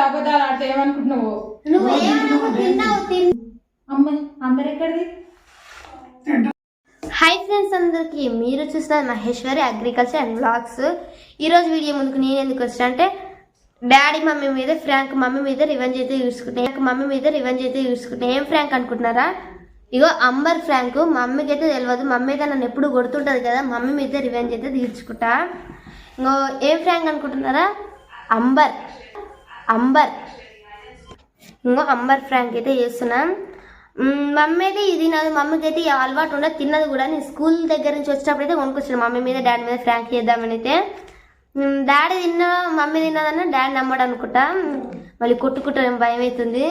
మళ్ళీ అబద్ధాలు ఆడితే ఏమనుకుంటున్నావు? నువ్వు అందరు ఎక్కడిది హాయ్ ఫ్రెండ్స్ అందరికి మీరు చూస్తున్నారు మహేశ్వరి అగ్రికల్చర్ అండ్ బ్లాగ్స్ ఈరోజు వీడియో ముందుకు నేను ఎందుకు వచ్చా అంటే డాడీ మమ్మీ మీద ఫ్రాంక్ మమ్మీ మీద రివెంజ్ అయితే చూసుకుంటే ఫ్రాంక్ మమ్మీ మీద రివెంజ్ అయితే చూసుకుంటే ఏం ఫ్రాంక్ అనుకుంటున్నారా? ఇగో అంబర్ ఫ్రాంక్ మమ్మీకి అయితే తెలియదు మమ్మీ అయితే నన్ను ఎప్పుడు కొడుతుంటుంది కదా మమ్మీ మీద రివెంజ్ అయితే తీర్చుకుంటా. ఇంకో ఏం ఫ్రాంక్ అనుకుంటున్నారా? అంబర్. అంబర్. ఇంకో అంబర్ ఫ్రాంక్ అయితే చేస్తున్నాం. మమ్మీ అయితే ఇది నాది మమ్మీకి అయితే ఈ అలవాటు ఉండదు తిన్నది కూడా. నేను స్కూల్ దగ్గర నుంచి వచ్చినప్పుడు అయితే కొనుక్కొచ్చాను మమ్మీ మీద డాడీ మీద ఫ్రాంక్ చేద్దామని అయితే. డాడీ తిన్న మమ్మీ తిన్నదన్న డాడీ నమ్మడం అనుకుంటా. మళ్ళీ కొట్టుకుంటాను భయం అవుతుంది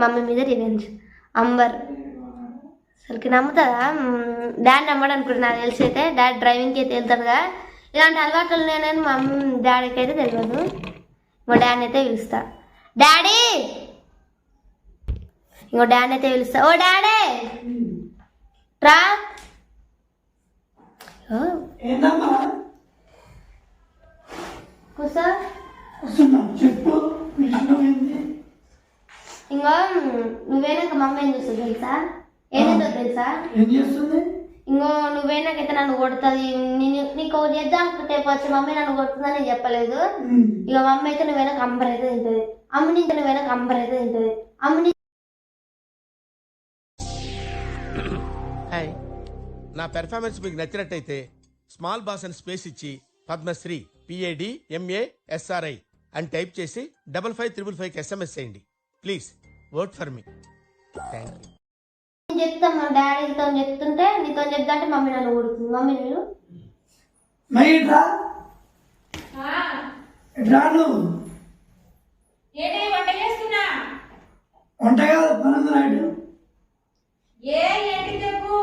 మమ్మీ మీద రివెంజ్ అంబర్. అసలుకి నమ్ముతుందా డాడీ నమ్మడం అనుకుంటా నాకు తెలిసి అయితే. డాడీ డ్రైవింగ్కి అయితే వెళ్తాడుగా. ఇలాంటి అలవాట్లు ఉన్నాయని మమ్మీ డాడీకి అయితే తెలియదు. మా డాడీని అయితే పిలుస్తా. డాడీ! ఇంకో డాడీ అయితే పిలుస్తా. ఓ డాడీ! రా. కూసో ఇంకో నువ్వేనాక మమ్మీ ఏం చూస్తుంది తెలుసా? ఏంటో తెలుసా? ఏం చేస్తుంది? ఇంకో నువ్వేనాకైతే నన్ను కొడుతుంది నేను నీకు ఒకటి చేద్దాం అనుకుంటే వచ్చి మమ్మీ నన్ను కొడుతుందని నేను చెప్పలేదు. ఇక మమ్మీ అయితే నువ్వేనా కంబర్ అయితే తింటుంది. అమ్మ నుంచి నువ్వేనా కంబర్ అయితే తింటుంది. అమ్మ హాయ్. నా పెర్ఫార్మెన్స్ మీకు నచ్చినట్టయితే స్మాల్ బాస్ అని స్పేస్ ఇచ్చి పద్మశ్రీ పిఏడి ఎంఏ ఎస్ఆర్ఐ అని టైప్ చేసి డబల్ ఫైవ్ త్రిబుల్ ఫైవ్కి ఎస్ఎంఎస్ చేయండి. Please work for me thank you నేను చెప్తాను మా డాడీతో చెప్తుంటే నీతో చెప్తా అంటే మమ్మీ నన్ను కొడుతుంది మమ్మీ నేను నువ్వు. ఏంటి వంట చేస్తున్నా? వంట కాదు పనుంది నాయుడు. ఏ ఏంటి చెప్పు.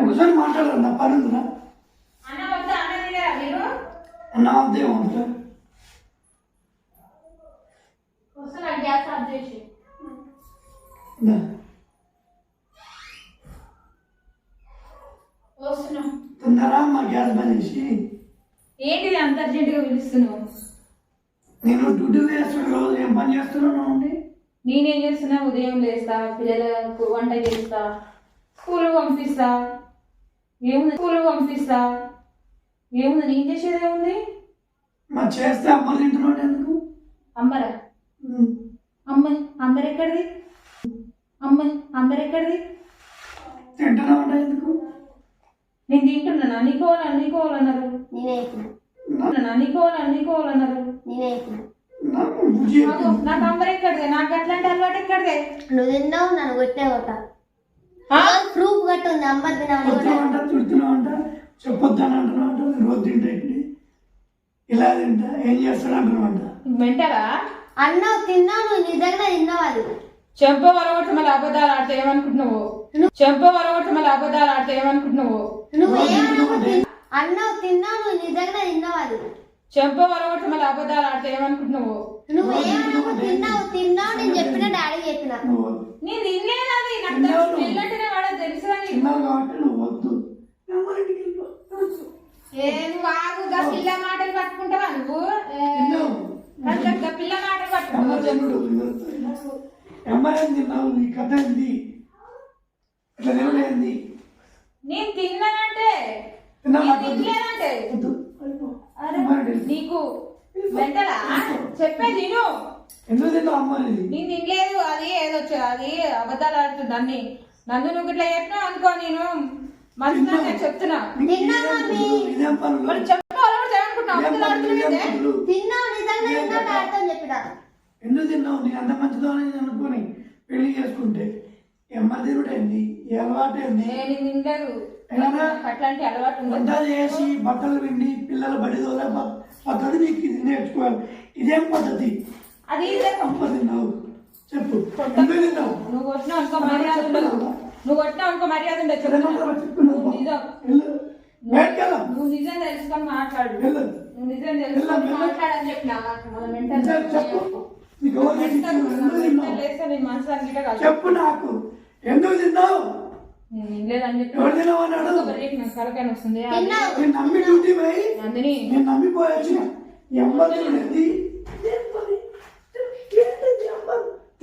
ఒకసారి పనుందిరా. అన్న వద్దా? అన్న తినరా మీరు? నా వద్దే వంట వస్తున్నా గ్యాస్ ఆఫ్ చేసి దా. వస్తున్నా తొందరగా మా గ్యాస్ బంద్ చేసి ఏంటిది అంత అర్జెంటుగా పిలుస్తున్నావు నేను డ్యూటీ వేస్తున్న రోజు ఏం పని చేస్తున్నాను అండి నేనేం చేస్తున్నా ఉదయం లేస్తా పిల్లలకు వంట చేస్తా స్కూల్ పంపిస్తా ఏముంది? స్కూల్ పంపిస్తా. ఏముంది? నేను చేసేది ఏముంది? మా చేస్తే అమ్మ తింటున్నాడు ఎందుకు? అమ్మరా. అమ్మ అందరు ఎక్కడిది అమ్మ అందరు ఎక్కడిది తింటున్నా ఉంటా ఎందుకు? నేను తింటున్నానా? నీకోవాలి? నీకోవాలన్నారు. నేనే నీకోవాలన్నారు. నేనే నాకు అంబర్ ఎక్కడిదే? నాకు అట్లాంటి అలవాటు ఎక్కడిదే? నువ్వు తిన్నావు నన్ను కొట్టే పోతా? ప్రూఫ్ గట్టు ఉంది అమ్మ తినాలి. వస్తున్నావు అంట తిడుతున్నావు అంట చెప్పొద్దని అంటున్నావు అంట రోజు తింటా ఇలా తింటా ఏం చేస్తాడు అంటున్నావు అంట మెంటరా? అన్నావు తిన్నావు నువ్వు నిజంగా తిన్నావు అది. చెంప వరగొట్టి మళ్ళీ అబద్ధాలు ఆడితే ఏమనుకుంటున్నావు? చెంప వరగొట్టి మళ్ళీ అబద్ధాలు ఆడితే ఏమనుకుంటున్నావు? నువ్వు అన్నావు తిన్నావు నువ్వు నిజంగా తిన్నావు అది. చెంప వరగొట్టి మళ్ళీ అబద్ధాలు ఆడితే ఏమనుకుంటున్నావు? నువ్వు తిన్నావు తిన్నావు నేను చెప్పిన డాడీ చెప్పిన. నువ్వు నేను తినలేదు అది నాకు తెలుసు వెళ్ళంటేనే వాడ తెలుసు అని. తిన్నావు కాబట్టి నువ్వు వద్దు. అమ్మ ఇంటికి వెళ్ళిపో. ఏ నువ్వు ఆగుగా పిల్ల మాటలు పట్టుకుంటావా నువ్వు? పిల్ల మాటలు పట్టుకుంటావు? తిన్నావు? నీ కథ ఏంది? ఇట్లా నేను తిన్నానంటే తిన్నా నేను మాట్లాడు. తినలేదంటే వద్దు వెళ్ళిపో. అరే అమ్మ ఇంటికి వెళ్ళిపో. నీకు మెంటలా చెప్పేది విను ఎందుకు తిన్నావు అమ్మ ఇది? నేను తినలేదు అది ఏదో అది అబద్ధాలు ఆడుతుంది అన్ని నన్ను నువ్వు ఇట్లా చెప్పినావు అనుకో నేను మనసులో నేను చెప్తున్నా. తిన్నా మమ్మీ. ఇదేం పనులు మరి ఏమనుకుంటున్నావు? అబద్ధాలు ఇదేం తిన్నావు నిజంగా తిన్నావు డాడీతో చెప్పిన? ఎందుకు తిన్నావు? నీ అంత మంచిదని అనుకొని పెళ్ళి చేసుకుంటే ఎమ్మ తిరుగుడేంది ఏ అలవాటు ఏంది నేను తినలేదు ఏమన్నా? అట్లాంటి అలవాటు ఉంది వంట చేసి బట్టలు పిండి పిల్లలు బడి తోలే ప- పద్ధతి నీకు ఇది నేర్చుకోవాలి. ఇదేం పద్ధతి? అది చెప్పు. నువ్వు కొట్టినావు అనుకో మర్యాద నువ్వు కొట్టినావు అనుకో మర్యాద ఉండదు చెప్పు. నువ్వు. నిజం. నువ్వు తెలుసుకొని మాట్లాడు. నువ్వు నిజం తెలుసుకొని. మాట్లాడని చెప్పినా చెప్పు. నీకు? ఎందుకు తిన్నావు? లేస్తే నేను మనసు అన్నిటే కాదు.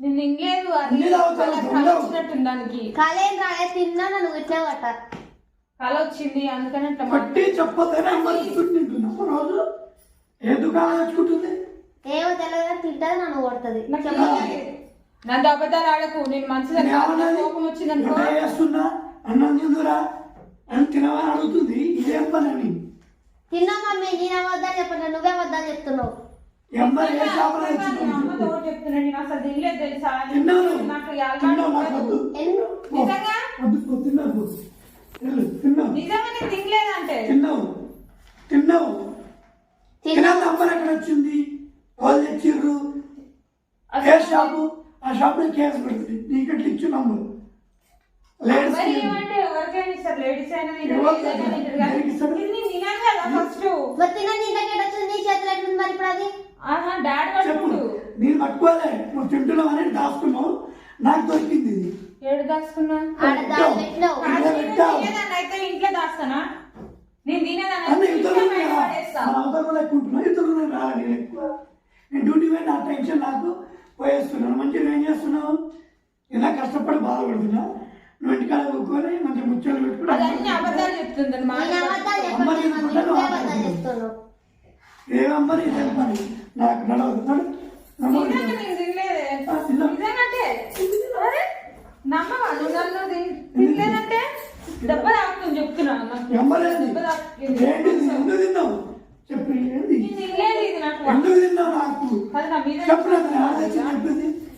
నేను ఇంగ్లేదు దానికి కాలేం రాలే తిన్నా నన్ను కొట్ట కళ వచ్చింది అందుకని పట్టి తింటున్నా రోజు. ఏ దుకాణం తెచ్చుకుంటుంది? ఏమో తెలియదు తింటది నన్ను కొడుతుంది. నన్ను అబద్ధాలు ఆడకు నేను మంచిదని కోపం వచ్చిందనుకో. చేస్తున్నా. అన్నం తిందురా. అని తినవని అడుగుతుంది. ఇదేం పని అని తిన్నా మమ్మీ నేను అబద్ధాలు చెప్పట్లేదు నువ్వే అబద్ధాలు చెప్తున్నావు. ఎమ్మ ఏ చేపలు నేను అమ్మతో తెచ్చుకుంటుంది ఒకటి చెప్తున్నా నేను అసలు తినలేదు తెలుసా? తిన్నాను. నాకు అలవాటు నాకు నిజంగా? వద్దు పో, తిన్నావు. వెళ్ళు, తిన్నావు తినలేదంటే తిన్నావు తిన్నావు. తిన్నా తినాలి ఎక్కడ వచ్చింది? వాళ్ళు తెచ్చిర్రు. ఏ షాపు? ఆ షాప్లో కేసు పెడుతుంది. నీకట్లు ఇచ్చి నమ్ము లేడీస్ ఎవరికైనా ఇస్తారు? లేడీస్ అయినా తింటారు, ఎవరికి ఏదైనా తింటారు కానీ ఎవరికి ఇస్తారు? ఇది నేను తినాలి కదా ఫస్ట్ మరి తిన్నా తింటే వచ్చింది నీ చేతులు ఎట్లుంది మరి ఇప్పుడు అది ఆహా డాడీ చెప్పు పట్టుకుంటు పట్టుకోలే నువ్వు తింటున్నావు అని దాచుకున్నావు. నాకు దొరికింది ఇది. ఏడు దాచుకున్నా? అయితే ఇంట్లో దాస్తానా నేను తినేదాన్ని అవతల నేను ఎక్కువ. నేను డ్యూటీ పోయి నా టెన్షన్ నాకు పోయేస్తున్నాను. మంచిగా ఏం చేస్తున్నావు? ఇలా కష్టపడి బాధపడుతున్నా? నువ్వు ఇంటికాడ కూర్చొని మంచి ముచ్చలు చెప్తున్నావు ఏమమ్మని ఇదేం పని నాకు నడవదు. నడు నడవదు. నిజంగా నమ్మవా నువ్వు నన్ను తినలేదంటే దెబ్బ తాకుతుంది చెప్తున్నా ఏంటి చెప్పు ఇది నాకు అది నా మీద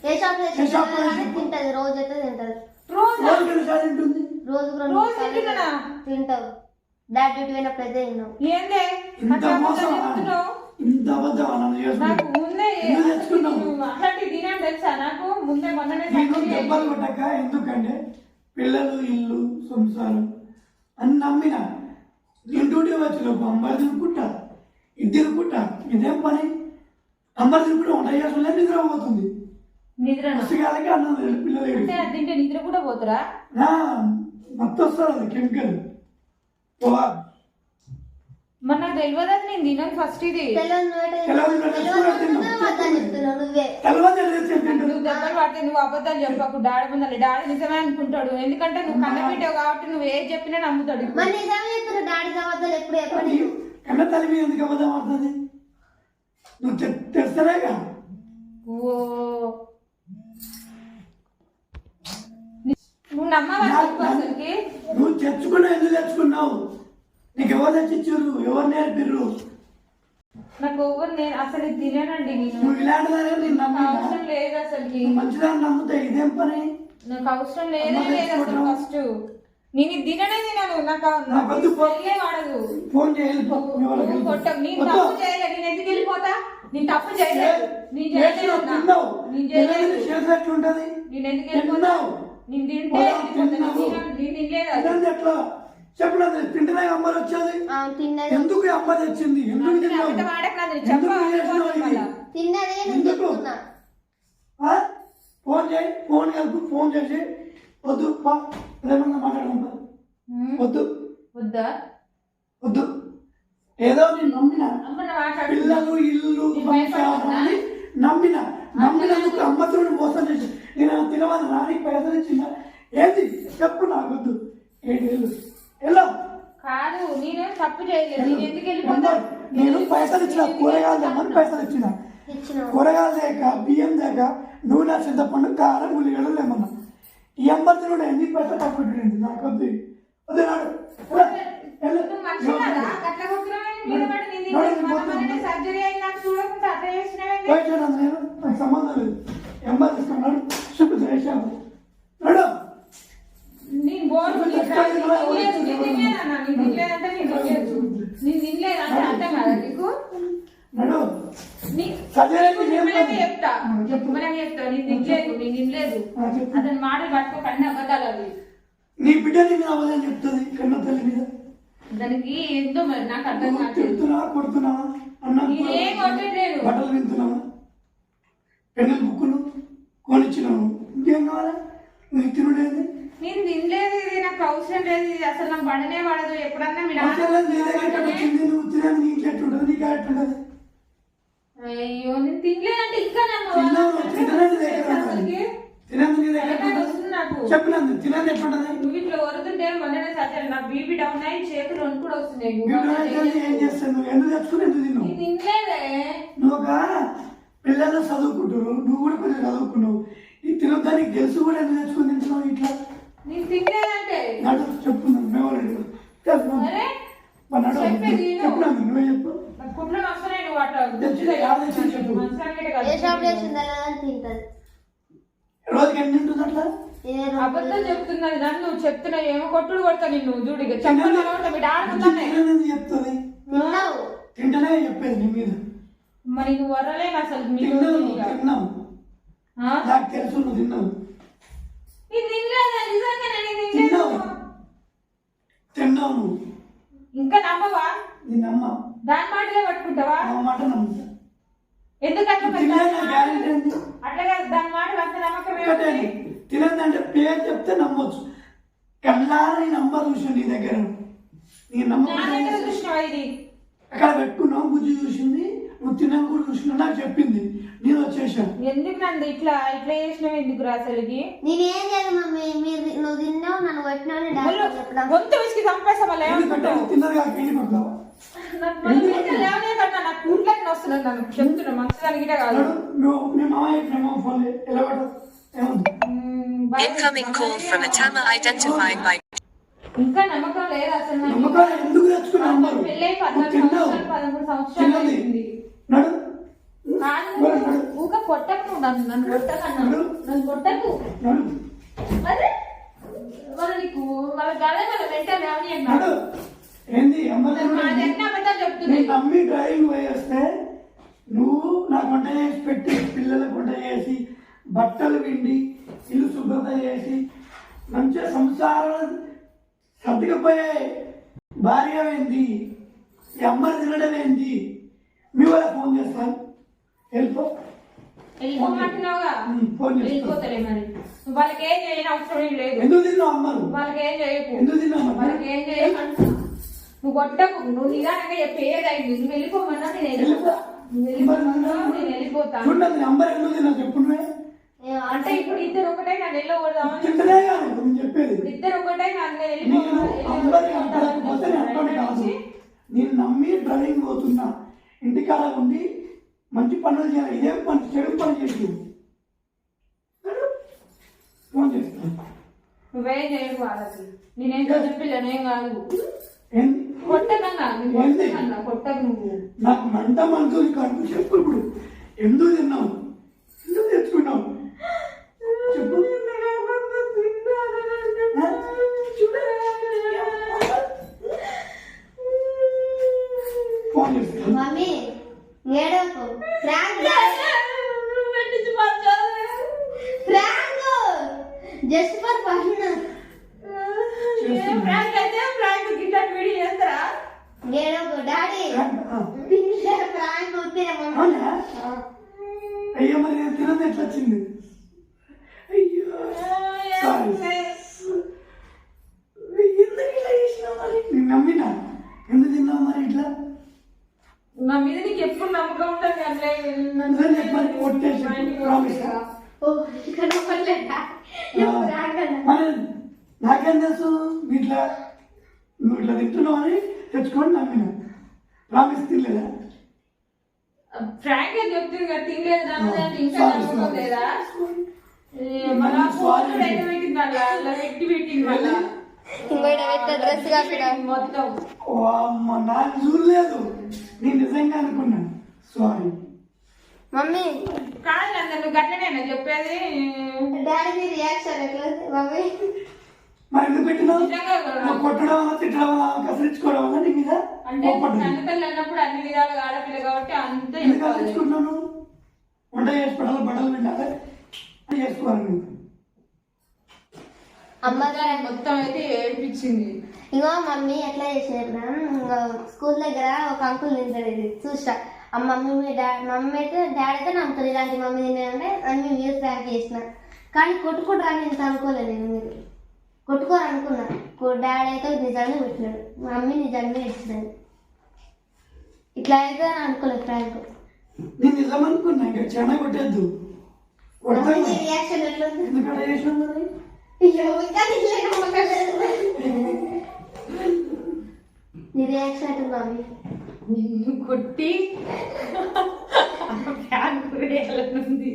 ఏ షాప్ తింటది రోజు అయితే తింటది రోజు రోజు రోజు తింటావు డాడీ అయితే తిన్నావు ఏందే చెప్తున్నావు ఇంత అబద్ధం దెబ్బలు కొట్టక ఎందుకంటే పిల్లలు ఇల్లు సంసారం అని నమ్మిన. నేను డ్యూటీ వచ్చినప్పుడు అమ్మాయి తినుకుంటా ఇది తినుకుంటా ఇదేం పని? అమ్మాయి తినుకుంటా వంట చేసుకుంటే నిద్ర పోతుంది. నిద్రను? పుస్తకాలకి అన్నం లేదు పిల్లలు. తింటే నిద్ర కూడా పోతురా? మొత్తం వస్తుంది అది కెమికల్. పోవా. మరి నాకు తెలియదు అది నేను తినను ఫస్ట్ ఇది. తెలియదు నువ్వే దెబ్బలు పడితే నువ్వు అబద్ధాలు చెప్పకు. డాడీ ముందర డాడీ నిజమే అనుకుంటాడు. ఎందుకంటే నువ్వు కన్నబిట్టావు కాబట్టి నువ్వు ఏది చెప్పినా నమ్ముతాడు కన్న తల్లి మీద ఎందుకు అబద్ధం నువ్వు తె- తెస్తానేగా ఓ. నువ్వు నమ్మవా నువ్వు తెచ్చుకున్నావు ఎందుకు తెచ్చుకున్నావు? నీకు ఎవరు తెచ్చిచ్చారు? ఎవరు నేర్పిర్రు? నాకు ఎవరు నేను అసలు ఇది తిననండి నేను. నువ్వు ఇలాంటిదానే నేను నాకు నమ్మినా అవసరం లేదు అసలుకి. నువ్వు మంచిదాన్ని నమ్ముతా ఇదేం పని? నాకు అవసరం లేదే అమ్మ లేదు అసలు. ఫస్ట్ నేను ఇది తిననే తినను. నాకు నాకు వద్దు పో. స్మెల్లే వాడదు. ఫోన్ చేయాలి నువ్వు నేను. తప్పు చేయలేదు నేను ఎందుకు వెళ్ళిపోతా? నేను తప్పు చేయలేదు నేను చేయలేదు అన్నా. నేను చేయలేదు. చేసి ఎట్లుంటది? నేను ఎందుకు వెళ్ళిపోతా? తిన్నావు. నేను తింటే వెళ్ళిపోతా. నేను తిన్నావు. తినను, నేను తినలేదు. అది. తినదు ఎట్లా? చెప్పలేదు తింటేనే అమ్మ వచ్చేది ఎందుకు అమ్మ తెచ్చింది? ఎందుకు? ఫోన్ చేయి ఫోన్ కలుపు ఫోన్ చేసి. వద్దు పా. ప్రేమంగా మాట్లాడమంటా ఉమ్, వద్దు. వద్దా? వద్దు. ఏదో నేను నమ్మిన. అమ్మ నా మాట్లాడు. పిల్లలు ఇల్లు నమ్మిన. నమ్మినందుకు అమ్మతోడు మోసం చేసి. నేను తినవని నానికి పైసలు ఇచ్చిన. ఏంది? చెప్పు నాకు. వద్దు. ఏడు వేలు. కాదు నేను తప్పు చేయలేదు. నేను ఎందుకు వెళ్ళిపోతా నేను పైసలు ఇచ్చిన కూరగాయలు తెమ్మని పైసలు ఇచ్చిన. కూరగాయలు లేక బియ్యం లేక నూనె చింతపండు కారం ఉల్లిగడ్డలు లేమన్నా ఈ అమ్మతినుడు ఎన్ని పైసలు పట్టుకుంటుంది నాకు వద్దు. వద్దు నాడు. ఎలా? ఎలా? నువ్వు మర్చిపోయారా? గట్ల కొడుతున్నావని మీద పడి నేను తినలేదు. మొన్న మొన్ననే సర్జరీ అయింది నాకు చూడకుండా అట్లా చేసినావేంటి? బయట ఉన్నాను నేను నాకు సంబంధం లేదు ఎమ్మ తీసుకున్నాడు చూపు చేశాను నడు నేను బోర్డు నేను తినలేదు, నేను తినలేదు అన్న, నేను తినలేదంటే నేను తినలేదు. నేను తినలేదంటే అర్థం కదా నీకు నడు నీ- సర్జరీకి ఏం చెప్పమనే పని? చెప్పమనే చెప్తా నేను తినలేదు నేను తినలేదు. అతని మాటలు పట్టుకో కన్నా అబద్ధాలు అవి. నీ బిడ్డని మీద అవదని చెప్తుంది కన్న తల్లి మీద. దానికి ఏందో మరి నాకు అర్థం కావట్లేదు తిడుతున్నావా కొడుతున్నావా? అన్న నేనేం కొట్టట్లేదు. బట్టలు వింటున్నావా పెన్నులు బుక్కులు కొనిచ్చినావు. ఇంకేం కావాలి? నీకు తినడేది నేను తినలేదు ఇది నాకు అవసరం లేదు ఇది అసలు నాకు పడనే పడదు. ఎప్పుడన్నా మీ అయ్యో నేను తినలేదంటే ఇంకా నీ నీ చెప్పినందు తినని ఎట్లుంటుంది? నువ్వు ఇట్లా వరుతుంటే మొన్ననే సరే నాకు బీపీ డౌన్ అయ్యి చేతులు వణుకు కూడా వస్తున్నాయి ఏం చేస్తావు? నువ్వు ఎందుకు తెచ్చుకుని ఎందుకు తిన్నావు? తినలేదే. నువ్వు ఒక పిల్లలు చదువుకుంటారు నువ్వు కూడా కొంచెం చదువుకున్నావు ఈ తినొద్దా నీకు తెలుసు కూడా ఎందుకు తెచ్చుకుని తింటున్నావు ఇట్లా? నేను తినలేదంటే. నడు చెప్పున్నాను మేము చెప్పేది విను. చెప్పున్నాను నువ్వే చెప్పు. రోజుకి ఎన్ని తింటుంది అట్లా? ఏ అబద్ధం చెప్తున్నది. నన్ను నువ్వు చెప్తున్నావు ఏమో కొట్టుడు కొడతా నిన్ను. తినని చెప్తుంది. తింటనే చెప్పేది నీ మీద. మరి నువ్వు వరలేను అసలు తిన్నావు? నాకు తెలుసు నువ్వు తిన్నావు. తిన్నావు. తిన్నావు నువ్వు. ఇంకా నమ్మవా? నమ్మ దాని మాటలే పట్టుకుంటావా? ఆ మాట నమ్ముతా. ఎందుకు అట్లా మరి తిన్నా దాని గ్యారెంటీ ఏంటి అట్లా కాదు దాని మాటలు అంత నమ్మకం ఒకటే ఏమిటి? తినదంటే పేరు చెప్తే నమ్మొచ్చు. కళ్ళారా నీ నంబర్ చూసిన నీ దగ్గర. నీ నా దగ్గర నమ్మకం చూసినావా ఇది? అక్కడ పెట్టుకున్నావు బుజ్జి చూసింది? తిన్నాక కూడా చూసినావు నాకు చెప్పింది. నేను వచ్చేసాను. ఎందుకు నన్ను ఇట్లా ఇట్లా చేసినావు ఎందుకు రా అసలుకి? నేనేం చేయను మమ్మీ మీరు నువ్వు తిన్నావు నన్ను కొట్టినావు డాడీ చెప్పడం. గొంతు విసికి చంపేసా మళ్ళీ ఏమనుకుంటావు తిన్నది కాక ఇంటికి కొడతావా? Incoming call from a Tama identified by ఇంకా నమ్మకం లేదు అసలు నాకు. నమ్మకాలు ఎందుకు తెచ్చుకున్నావు? పెళ్ళై సంవత్సరాలు పదమూడు సంవత్సరాలు నడు. ఊక కొట్టకు నన్ను నన్ను కొట్టకన్నా. నన్ను కొట్టకు. అరే వాళ్ళ నీకు వాళ్ళ గదే వాళ్ళ వెంటనే లేవని అన్నా. నడు. ఏంది అమ్మ మా దగ్గర అబద్ధాలు చెప్తుంది. నేను నమ్మి డ్రైవింగ్ పోయేస్తే నువ్వు నాకు వంట చేసి పెట్టి పిల్లలకు వంట చేసి బట్టలు పిండి ఇల్లు శుభ్రత చేసి మంచిగా సంసారం సర్దుకపోయే భార్య ఏంది? ఈ అమ్మని తినడం ఏంది? మీ వాళ్ళ ఫోన్ చేస్తాను. వెళ్ళిపో. వెళ్ళిపోమంటున్నావుగా ఫోన్ మరి. వాళ్ళకి ఏం చేయని అవసరం లేదు. ఎందుకు తిన్నావు అమ్మను వాళ్ళకి ఏం చేయకు. ఎందుకు తిన్నావు అమ్మ? వాళ్ళకి ఏం నువ్వు కొట్టకు. నువ్వు నిదానంగా చెప్పి ఏదైంది నువ్వు వెళ్ళిపోమన్నా నేను వెళ్ళిపోమన్నా నేను వెళ్ళిపోతా. చూడండి నంబర్ ఎందుకు తిన్నావు? చెప్పు నువ్వే. అంటే ఇప్పుడు ఇద్దరు ఒకటే నన్ను వెళ్ళకూడదామని చెప్పేది. ఇద్దరు ఒకటే నన్ను నేను నమ్మి డ్రైవింగ్ పోతున్నా. ఇంటికాడ ఉండి మంచి పనులు చేయాలి. ఇదేం పని? చెడు పని చేసి. ఫోన్ చేస్తాను నువ్వేం చేయకు వాళ్ళకి. నేనేం చెప్పలేనేం కాదు? కొట్టకన్నా కొట్టకు నువ్వు. నాకు మంట మనసు కడుపు చెప్పు ఇప్పుడు. ఎందుకు తిన్నావు ఎందుకు తెచ్చుకున్నావు చెప్పు ఆ? ఫోన్ చేస్తాను మమ్మీ ఏడవకు prank prank just for fun prank అయితే ఫ్రాంక్ గిట్లా వీడియో చేస్తారా ఏడవకు డాడీ ఆ. ఫ్రాంక్ వస్తే అవునా? అయ్యో మరి నేను తినది ఎట్లా వచ్చింది అయ్యో ఎందుకు ఇట్లా చేసినావు మరి? నేను నమ్మినా? ఎందుకు తిన్నావు మరి ఇట్లా? నా మీద నీకు ఎప్పుడు నమ్మకం ఉంటుంది కానీ నిజం చెప్పాలి, కొట్టేసి, అన్న మరి నాకేం తెలుసు? ఇట్లా నువ్వు ఇట్లా తింటున్నావు అని తెచ్చుకొని నమ్మిన? ప్రామిస్ తినలేదా? ఫ్రాంక్ అని చెప్తుంది కదా తినలేదు ఇంకా Sorry, నమ్మకం sorry. లేదా? మన ఫోన్ పెట్టింది మళ్ళా అలా పెట్టి పెట్టింది మళ్ళా? డ్రెస్ మొత్తం. ఓ అమ్మ నాకు చూడలేదు. నేను నిజంగా అనుకున్నాను. సారీ. మమ్మీ. కాదు నువ్వు గట్లనేనా చెప్పేది. డాడీ రియాక్షన్ ఎట్లా? మమ్మీ? మరి ఎందుకు పెట్టినావు? కొట్టడం వల్ల తిట్టడం వల్ల కసరించుకోవడం వల్ల నీ మీద? అంటే అన్నప్పుడు అన్ని విధాలుగా ఆడపిల్ల కాబట్టి అంత ఎందుకు కసరించుకుంటున్నాను వంట చేసి పెట్టాలి బట్టలు పెట్టాలి. అని చేసుకోవాలి నువ్వు అమ్మ మొత్తం అయితే ఏడిపించింది. ఇంకో మమ్మీ ఎట్లా చేసేదా స్కూల్ దగ్గర ఒక అంకుల్ నింటాడు ఇది చూసా ఆ మమ్మీ మీ డాడీ మమ్మీ అయితే డాడీ అయితే నమ్ముతుంది ఇలాంటి మమ్మీ తిన్నాయంటే అని మేము మీరు ప్రాంక్ చేసిన. కానీ కొట్టుకుంటారని ఇంత అనుకోలేదు నేను మీరు. కొట్టుకోరు అనుకున్నా డాడీ అయితే నిజంగానే పెట్టినాడు. మా మమ్మీ నిజంగానే ఇచ్చినాడు ఇట్లా అయితే అని అనుకోలేదు ప్రాంక్ నేను నిజం అనుకున్నా ఇంకా చాలా కొట్టద్దు రియాక్షన్ ఎట్లా. నీ రియాక్షన్ ఎట్లా నిన్ను కొట్టి ఫ్యాన్ వేయాలనుంది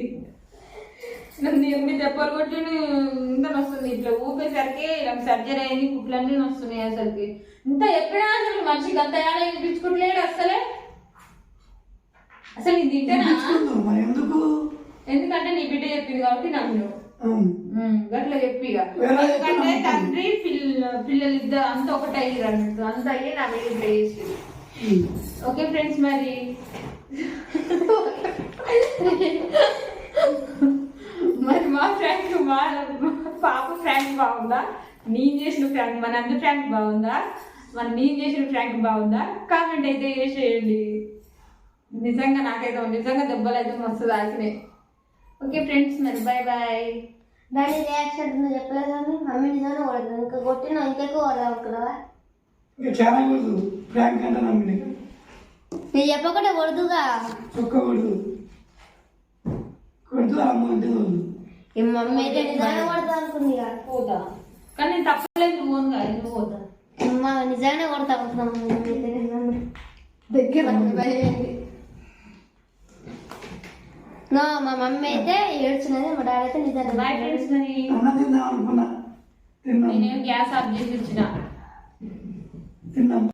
నన్ను ఎన్ని దెబ్బలు కొట్టి ఇంత వస్తుంది ఇట్లా ఊపేసరికి నాకు సర్జరీ అయింది కుట్లన్నీ వస్తున్నాయి అసలుకి. ఇంత ఎప్పుడా అసలు మనిషికి అంత ఏడా వినిపించుకోవట్లేడు అసలే అసలు ఇది ఎందుకు? ఎందుకంటే నీ బిడ్డ చెప్పింది కాబట్టి నన్ను. గట్ల చెప్పి ఎందుకంటే తండ్రి పిల్ల పిల్లలు ఇద్దరు అంత ఒకటి అయ్యారు అన్నట్టు అంత అయ్యి నా మీద ఇట్లా. ఓకే ఫ్రెండ్స్ మరి. మరి మా ఫ్రాంక్ మా పాప ఫ్రాంక్ బాగుందా? నేను చేసిన ఫ్రాంక్ మన అందరి ఫ్రాంక్ బాగుందా? మన నేను చేసిన ఫ్రాంక్ బాగుందా? కామెంట్ అయితే చేసేయండి. నిజంగా నాకైతే నిజంగా దెబ్బలు అయితే మస్తు తాకినాయి. ఓకే ఫ్రెండ్స్ మరి బాయ్ బాయ్ డాడీ రియాక్షన్ చెప్పలేదు కానీ మమ్మీ నిజంగా కొడదు ఇంకా కొట్టిన ఇంకెక్కువ కొడదాం ఇంకా చాలా కొడదు ప్రాంక్ అంటే నమ్మిన నేను చెప్పకుండా కొడుతుగా. చొక్క కొడుతూ. అమ్మ అంటే ఈ మమ్మీ అయితే నిజంగా కొడతా అనుకుంది ఇక. పోతా. కానీ నేను తప్పలేదు పోను కదా పోతా? అమ్మ నిజంగానే కొడతా అనుకున్నాం మమ్మీ అయితే నిజంగా. దగ్గర భయమైంది. నా మా మమ్మీ అయితే ఏడ్చినది మా డాడీ అయితే నిజంగా బాయ్ ఫ్రెండ్స్ మరి. అన్నం తిందాం అనుకున్నా తిన్నాం నేనేం గ్యాస్ ఆఫ్ చేసి ఇచ్చిన.